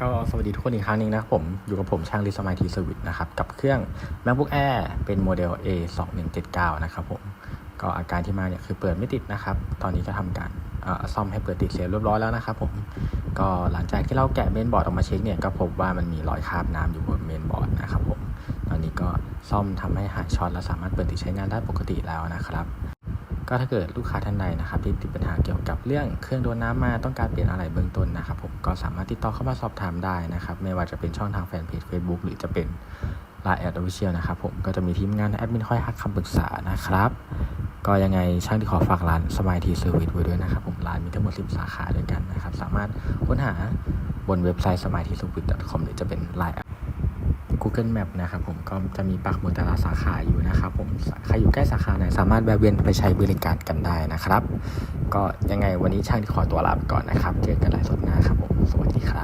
ก็สวัสดีทุกคนอีกครั้งหนึงนะครับผม อยู่กับผมช่างลิสมาทีสวิตนะครับ กับเครื่อง MacBook Air เป็นโมเดล A 2 1 7 9นะครับผมก็อาการที่มาเนี่ยคือเปิดไม่ติดนะครับ ตอนนี้ก็ทำการซ่อมให้เปิดติดเสร็จเรียบร้อยแล้วนะครับผมก็หลังจากที่เราแกะเมนบอร์ดออกมาเช็คเนี่ยก็พบว่ามันมีรอยคราบน้ำอยู่บนเมนบอร์ดนะครับผมตอนนี้ก็ซ่อมทำให้หายช็อตและสามารถเปิดติดใช้งานได้ปกติแล้วนะครับ ก็ถ้าเกิดลูกค้าท่านใดนะครับที่ติดปัญหาเกี่ยวกับเรื่องเครื่องโดนน้ำมาต้องการเปลี่ยนอะไรเบื้องต้นนะครับผมก็สามารถติดต่อเข้ามาสอบถามได้นะครับไม่ว่าจะเป็นช่องทางแฟนเพจ Facebook หรือจะเป็น Line แอดออฟฟิเชียลนะครับผมก็จะมีทีมงานแอดมินคอยให้คำปรึกษานะครับ ก็ยังไงช่างที่ขอฝากร้านสมายทีเซอร์วิสไว้ด้วยนะครับผมร้านมีทั้งหมด 10 สาขาด้วยกันนะครับ สามารถค้นหาบนเว็บไซต์ s m i l e t s e r v i c e c o m หรือจะเป็น Line Google Map นะครับผมก็จะมีปักหมุดแต่ละสาขาอยู่นะครับผมใครอยู่ใกล้สาขาไหนสามารถแวะเวียนไปใช้บริการกันได้นะครับ ก็ยังไงวันนี้ช่างที่ขอตัวลาไปก่อนนะครับ เจอกันไลฟ์สดหน้าครับผมสวัสดีครับ